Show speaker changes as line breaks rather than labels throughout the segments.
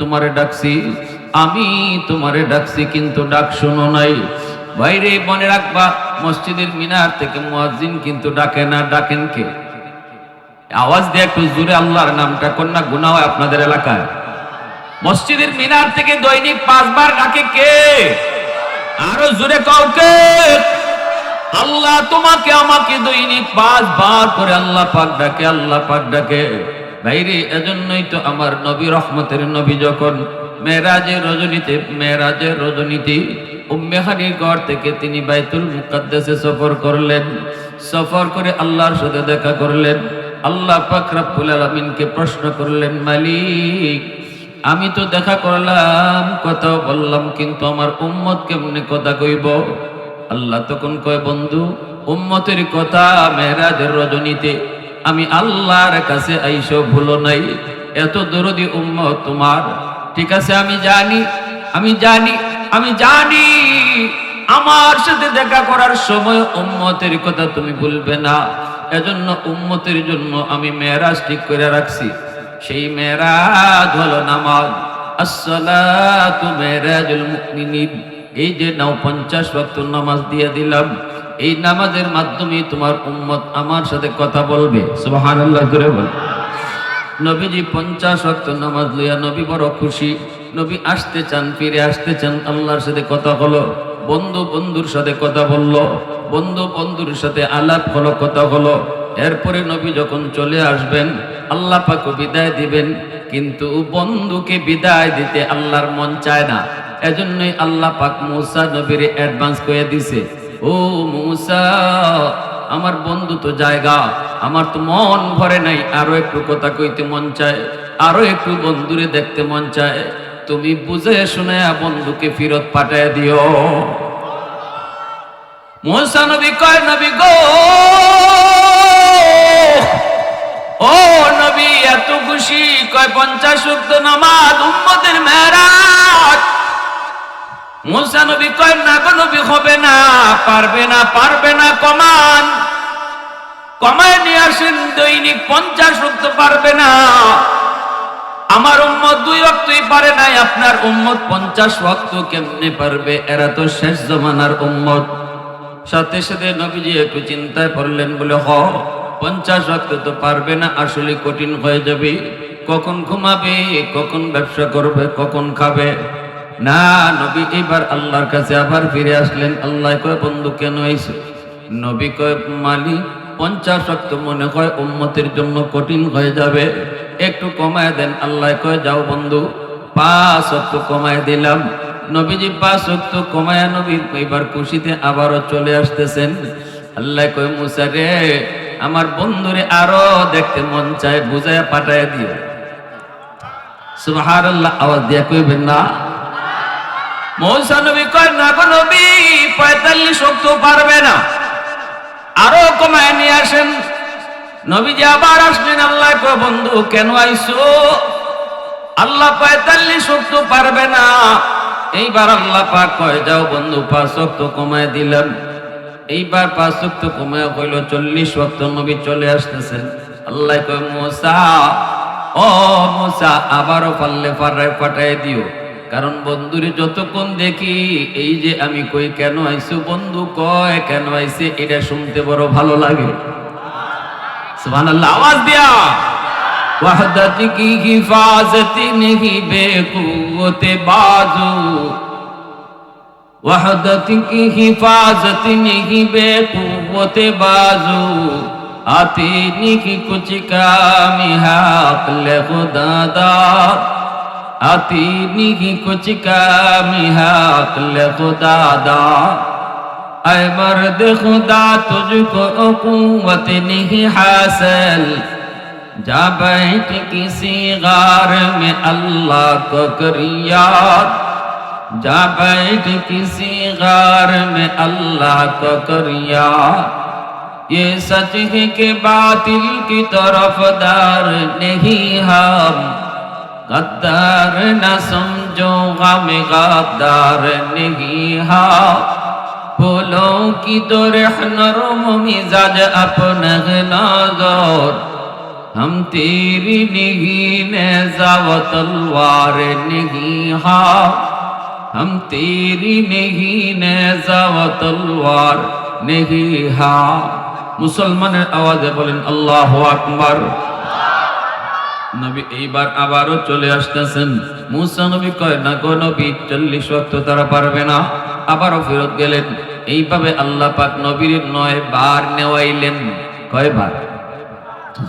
তোমারে ডাকছি, আমি তোমারে ডাকছি কিন্তু ডাক শুনো নাই। বাইরে মনে রাখবা, মসজিদের মিনার থেকে মুয়াজ্জিন কিন্তু ডাকে না, ডাকেন কে? আওয়াজ দিয়ে একটু জোরে আল্লাহর নামটা, কন্যা গুণা হয় আপনাদের এলাকায়। মসজিদের মিনার থেকে দৈনিক পাঁচবার ডাকে কে? আরও জোরে কাউকে আল্লাহ তোমাকে, আমাকে দৈনিক পাঁচবার করে আল্লাহ পাক ডাকে, আল্লাহ পাক ডাকে। ভাইরে, এজন্যই তো আমার নবী রহমতের নবী যখন মেরাজের রজনীতে মেরাজের রজনীতে উম্মেহানির ঘর থেকে তিনি বাইতুল মুকাদ্দাসে সফর করলেন। সফর করে আল্লাহর সাথে দেখা করলেন। আল্লাহ পাক রব্বুল আলামিনকে প্রশ্ন করলেন, মালিক, আমি তো দেখা করলাম কথা বললাম, কিন্তু আমার উম্মত কেমনে কথা কইব? আল্লাহ তখন কয়, বন্ধু, উম্মতের কথা মেহরাজের রজনীতে আমি আল্লাহর কাছে আইসো ভুলো নাই। এত দরদি উম্মত তোমার। ঠিক আছে, আমি জানি আমি জানি আমি জানি। আমার সাথে দেখা করার সময় উম্মতের কথা তুমি ভুলবে না। এজন্য উম্মতের জন্য আমি মেয়েরাজ ঠিক করে রাখছি। সেই মেয়েরাজ হলো নামাজ। আসসালাতু মেয়েরাজুল মুমিনিন। এই যে নাও পঞ্চাশ ওয়াক্ত নামাজ দিয়ে দিলাম। এই নামাজের মাধ্যমে তোমার উম্মত আমার সাথে কথা বলবে। সুবহানাল্লাহ করে বল। নবীজি পঞ্চাশ ওয়াক্ত নামাজ লইয়া নবী বড় খুশি। নবী আসতে চান, ফিরে আসতে চান, আল্লাহর সাথে কথা হলো, বন্ধু বন্ধুর সাথে কথা বলল, বন্ধু বন্ধুর সাথে আলাপ হলো, কথা হলো। এরপরে নবী যখন চলে আসবেন, আল্লাহ পাকও বিদায় দিবেন, কিন্তু বন্ধুকে বিদায় দিতে আল্লাহর মন চায় না। এজন্যই আল্লাহ পাক মুসা নবীর অ্যাডভান্স করে দিছে। ও মুসা, আমার বন্ধু তো জায়গা, আমার তো মন ভরে নাই, আরও একটু কথা কইতে মন চায়, আরও একটু বন্ধুরে দেখতে মন চায়, তুমি বুঝে শুনে বন্ধুকে ফিরত পাঠায় দিও। মোসা নবী কয়, নবী গো, ও নবী, এত খুশি, কয়, পঞ্চাশ মুসা নবী কয়, না গো নবী, হবে না, পারবে না পারবে না, কমান। কমায় নিয়ে আসেন, দৈনিক পঞ্চাশ উক্ত পারবে না। আমার উম্মত দুই অক্তই পারে নাই, আপনার উম্মত পঞ্চাশ ওয়াক্ত কেমনে পারবে? এরা তো শেষ জমানার উম্মত। সাথে সাথে নবীজি একটু চিন্তায় পড়লেন, বলে, হ, পঞ্চাশ ওয়াক্ত তো পারবে না, আসলে কঠিন হয়ে যাবে। কখন ঘুমাবে, কখন ব্যবসা করবে, কখন খাবে? না, নবী এবার আল্লাহর কাছে আবার ফিরে আসলেন। আল্লাহ কয়, বন্ধু, কেন আইসো নবী কয়, মালিক, পঞ্চাশ ওয়াক্ত মনে হয় উম্মতের জন্য কঠিন হয়ে যাবে। একটু কমায় দেন। আল্লাহ কয়, যাও বন্ধু, পাঁচ অক্ত কমায় দিলাম। নবীজি পাঁচ অক্ত কমায়া নবী এবার খুশিতে আবারও চলে আসতেছেন। আল্লাহ কয়, মুসা রে, আমার বন্ধুরে আরও দেখতে মন চায় বুঝায় পাঠায় দিও। আল্লাহ আওয়াজ দিয়া কইবেন, না মৌসা নবী কয়, না গো নবী, পঁয়তাল্লিশ অক্ত পারবে না। আরও কমায় নিয়ে আসেন। নবীজি আবার আসলেন, আল্লাহ কয়, বন্ধু, কেন আইসো? আল্লাহ পঁয়তাল্লিশ অক্ত পারবে না। এইবার আল্লাহ পাক কয়, যাও বন্ধু, পাঁচ অক্ত কমায় দিলাম। এইবার পাঁচ অক্ত কমায় হইল চল্লিশ অক্ত নবী চলে আসতেছেন। আল্লাহ কয়, মোসা, ও মোসা, আবারও পারলে পাড়ায় পাঠায় দিও। কারণ বন্ধুরে যতক্ষণ দেখি এই যে আমি কই কেন আইসো বন্ধু কয় কেন আইসে এটা শুনতে বড় ভালো লাগে সুবহানাল্লাহ আওয়াজ দিয়া وحدت کی حفاظت نہیں بے قوت بازو وحدت کی حفاظت نہیں بے قوت بازو آتی نہیں کچھ کام حق لے خدا دار آتی کچھ کامی حاقل خدا دا۔ اے مرد خدا، تجھ کو قوت نہیں حاصل۔ جا بیٹھ کسی غار میں اللہ کو کریات جا بیٹھ کسی غار میں اللہ کو کریات یہ سچ ہے کہ باطل کی طرف دار نہیں ہم۔ गद्दार न समझो गम गद्दार नहीं हम फूलों की तो रहनर मिजाज अपने नजर हम तेरी नहीं नेजा व तलवार नहीं हाँ हम तेरी नहीं नेजा व তলোয়ার নেহি হা মুসলমানের আওয়াজে বলেন আল্লাহ আকবার নবী এইবার আবারও চলে আসতেছেন। মুসা নবী কয়, না গো নবী, চল্লিশ ওয়াক্ত তারা পারবে না। আবারও ফেরত গেলেন। এইভাবে আল্লাহ পাক নবীর নয় বার নেওয়াইলেন। কয়বার?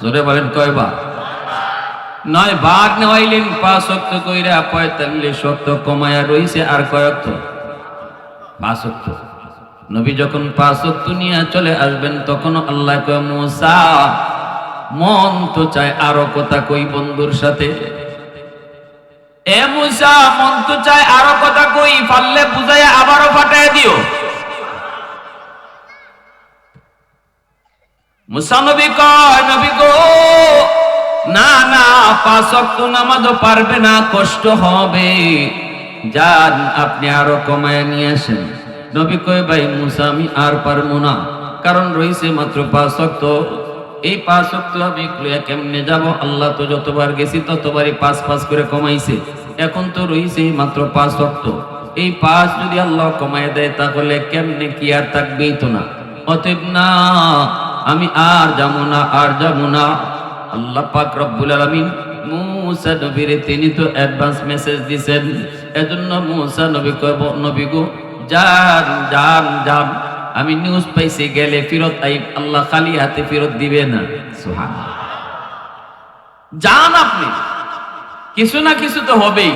জোরে বলেন কয়বার? নয় বার নেওয়াইলেন, পাঁচ অক্ত কইরা পঁয়তাল্লিশ অক্ত কমায়া রইছে আর কয়ক্ত পাঁচ অক্ত নবী যখন পাঁচ অক্ত নিয়ে চলে আসবেন তখন আল্লাহ কয়, মুসা মন তো চায় আরও কথা কই বন্ধুর সাথে। এ মুসা, মন তো চায় আরও কথা কই, পারলে বুঝাইয়া আবারও ফাটাই দিও। মুসা নবী কয়, নবী গো, না না, পাঁচ ওয়াক্ত নামাজও পারবে না, কষ্ট হবে। যান, আপনি আরও কমায় নিয়ে আসেন। নবী কয়, ভাই মুসা, আমি আর পারব না, কারণ রয়েছে মাত্র পাঁচ ওয়াক্ত। এই পাঁচ ওয়াক্ত আমি কেমনে যাব? আল্লাহ তো যতবার গেছি, ততবারই পাঁচ পাঁচ করে কমাইছে। এখন তো রয়েছে মাত্র পাঁচ ওয়াক্ত। এই পাঁচ যদি আল্লাহ কমায় দেয়, তাহলে কেমনে কি আর থাকবেই তো না? অতএব না, আমি আর যাব না, আর যাব না। আল্লাহ পাক রব্বুল আলামিন মুসা নবীর তিনি তো অ্যাডভান্স মেসেজ দিছেন। এজন্য মুসা নবী কয় নবী গো, যান যান যান। আমি নিউজ পাইছি, গেলে ফেরত আই, আল্লাহ খালি হাতে ফেরত দিবে না। সুবহানাল্লাহ। যান আপনি। কিছু না কিছু তো হবেই।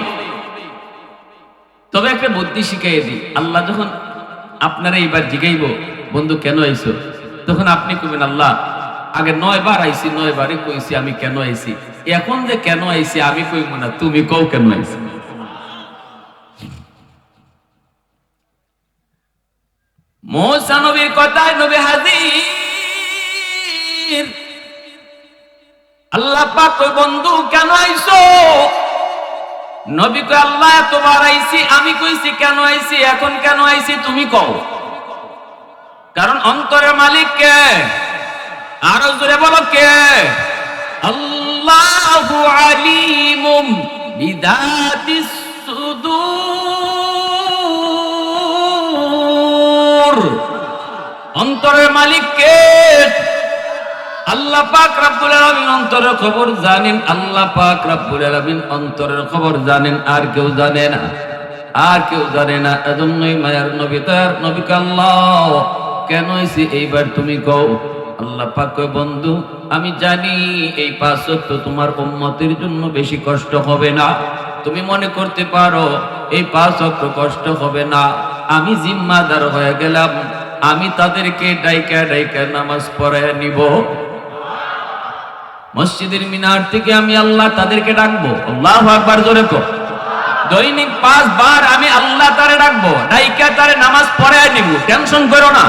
তবে একটা বুদ্ধি শিখাই দিই। আল্লাহ যখন আপনারা এইবার জিগাইব, বন্ধু, কেন আইছো? তখন আপনি কবেন আল্লাহ, আগে নয় বার আইছি, নয় বারে কইছি আমি কেন আইছি? এখন যে কেন আইছি, আমি কইব না, তুমি কও কেন আইছি? মৌসা নবীর কথায় নবী হাজির। আল্লাহ পাক কই বন্ধু, কেন নবী কই আল্লাহ আইছি, আমি কইছি, কেন আইছি, এখন কেন আইছি, তুমি কও। কারণ অন্তরের মালিক কে? আরও জোরে বলো কে? আল্লাহু আলিমুম বিদাতিস অন্তরের মালিক কে আল্লাহ পাক রাব্বুল আলামিন অন্তরের খবর জানেন, আল্লাহ পাক রাব্বুল আলামিন অন্তরের খবর জানেন, আর কেউ জানে না, আর কেউ জানে না। এজন্যই মায়ার নবী তার নবীকে আল্লাহ, কেন হয়েছে এইবার তুমি কও? আল্লাহ পাক কয়, বন্ধু, আমি জানি এই পাঁচ তো তোমার উম্মতের জন্য বেশি কষ্ট হবে না। তুমি মনে করতে পারো, এই পাঁচ অক্ট কষ্ট হবে না। আমি জিম্মাদার হয়ে গেলাম। আমি তাদেরকে ডাইকা ডাইকা নামাজ পড়ায় নিব। মসজিদের মিনার থেকে আমি আল্লাহ তাদেরকে ডাকবো। আল্লাহ আকবার, জোরে কো দৈনিক পাঁচবার আমি আল্লাহ তারে ডাকবো, ডাইকা তারে নামাজ পড়ায় নিব। টেনশন করো না।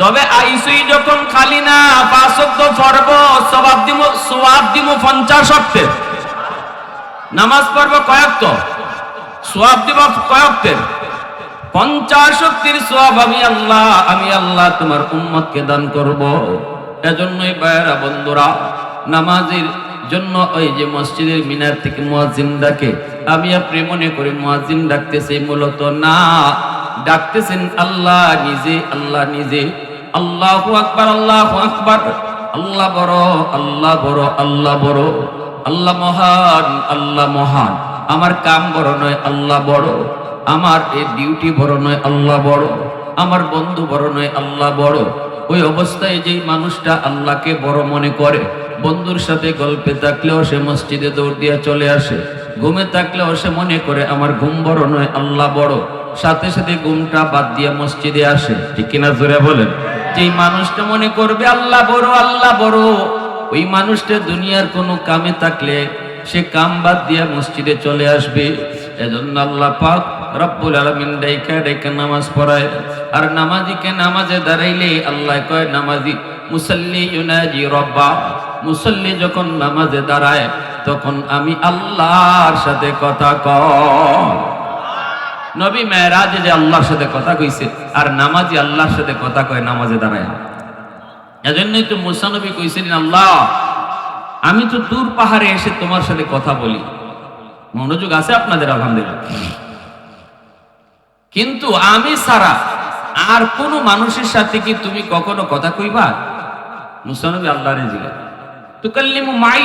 তবে আইসুই যখন খালি না পাঁচক্ত পড়ব সবাব দিব সোয়াব দিব পঞ্চাশ অক্টের নামাজ পড়ব কয়েকত সোয়াব দিব কয়েকটের পঞ্চাশ শক্তির সোয়াব আমি আল্লাহ আমি আল্লাহ তোমার উম্মতকে দান করব। এজন্যই বায়রা বন্ধুরা, নামাজের জন্য ওই যে মসজিদের মিনার থেকে মুয়াজ্জিন ডাকে আমি আপনি মনে করি মুয়াজ্জিন ডাকতেছে মূলত না, ডাকতেছেন আল্লাহ নিজে আল্লাহ নিজে। আল্লাহু আকবার আল্লাহু আকবার। আল্লাহ বড় আল্লাহ বড় আল্লাহ বড়। আল্লাহ মহান আল্লাহ মহান। আমার কাম বড় নয়, আল্লাহ বড়। আমার এই ডিউটি বড় নয়, আল্লাহ বড়। আমার বন্ধু বড় নয়, আল্লাহ বড়। ওই অবস্থায় যেই মানুষটা আল্লাহকে বড় মনে করে, বন্ধুর সাথে গল্পে থাকলেও সে মসজিদে দৌড় দিয়া চলে আসে। ঘুমে থাকলেও সে মনে করে, আমার ঘুম বড় নয়, আল্লাহ বড়। সাথে সাথে ঘুমটা বাদ দিয়ে মসজিদে আসে। ঠিক কিনা জোরে বলেন? যেই মানুষটা মনে করবে, আল্লাহ বড় আল্লাহ বড়। ওই মানুষটা দুনিয়ার কোনো কামে থাকলে সে কাম বাদ দিয়া মসজিদে চলে আসবে। এজন্য আল্লাহ পাক রব্বুল আলামিন ডাইকা ডাইকা নামাজ পড়ায়। আর নামাজিকে নামাজে দাঁড়াইলে আল্লাহ কয়, নামাজি, মুসল্লি ইউনাজি রব্বা। মুসল্লি যখন নামাজে দাঁড়ায়, তখন আমি আল্লাহর সাথে কথা ক নবী মেয়েরাজে যে আল্লাহর সাথে কথা কইছে, আর নামাজি আল্লাহর সাথে কথা কয় নামাজে দাঁড়ায়। এজন্যই তো মুসা নবী কইছিলেন আল্লাহ, আমি তো দূর পাহাড়ে এসে তোমার সাথে কথা বলি। মনোযোগ আছে আপনাদের, আলহামদুলিল্লাহ। কিন্তু আমি সারা আর কোন মানুষের সাথে কি তুমি কখনো কথা কইবা? জিজ্ঞাসা তুকাল্লিমু মাই,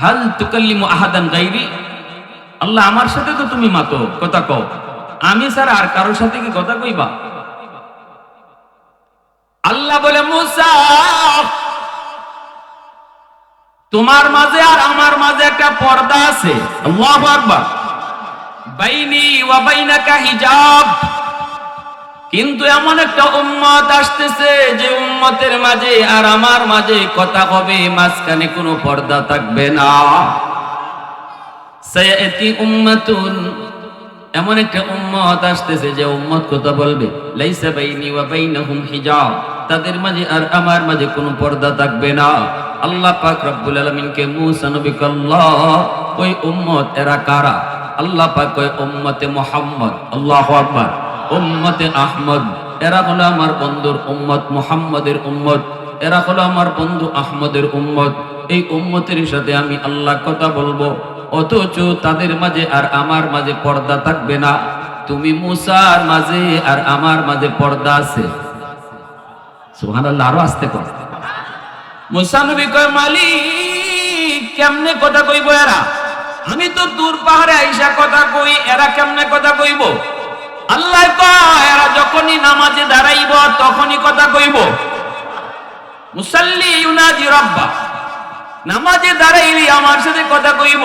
হাল তুকাল্লিমু আহাদান আল্লাহ আমার সাথে তো তুমি মাতো, কথা কও। আমি স্যার আর কারোর সাথে কি কথা কইবা? আল্লাহ বলে, মুসা, তোমার মাঝে আর আমার মাঝে একটা পর্দা আছে। আল্লাহু আকবার। কিন্তু এমন একটা উম্মত আসতেছে যে উম্মতের মাঝে আর আমার মাঝে কথা হবে, মাঝখানে কোনো পর্দা থাকবে না। এমন একটা উম্মত আসতেছে যে উম্মত কথা বলবে, লাইসা বাইনি ওয়া বাইনাহুম হিজাব। তাদের মাঝে আর আমার মাঝে কোনো পর্দা থাকবে না। আল্লাহ পাক রব্বুল আলামিনকে মূসা নবী ওই উম্মত এরা কারা? আল্লাহ পাক উম্মতে মুহাম্মদ, আল্লাহু আকবার। উম্মতে আহমদ, এরা হলো আমার বন্ধুর উম্মত, মুহাম্মদের উম্মত। এরা হলো আমার বন্ধু আহমদের উম্মত। এই উম্মতের সাথে আমি আল্লাহ কথা বলব। অথচ তাদের মাঝে আর আমার মাঝে পর্দা থাকবে না। তুমি মুসার মাঝে আর আমার মাঝে পর্দা আছে। সুবহানাল্লাহ, আরও আসতে কর। মুসা কয়, মালিক, কেমনে কথা কইব এরা? আমি তো দূর পাহাড়ে আইসা কথা কই, এরা কেমনে কথা কইব? আল্লাহ এরা যখনই নামাজে দাঁড়াইব, তখনই কথা কইব। মুসাল্লি ইউনাজি রব্বা, নামাজে দাঁড়াইলি আমার সাথে কথা কইব।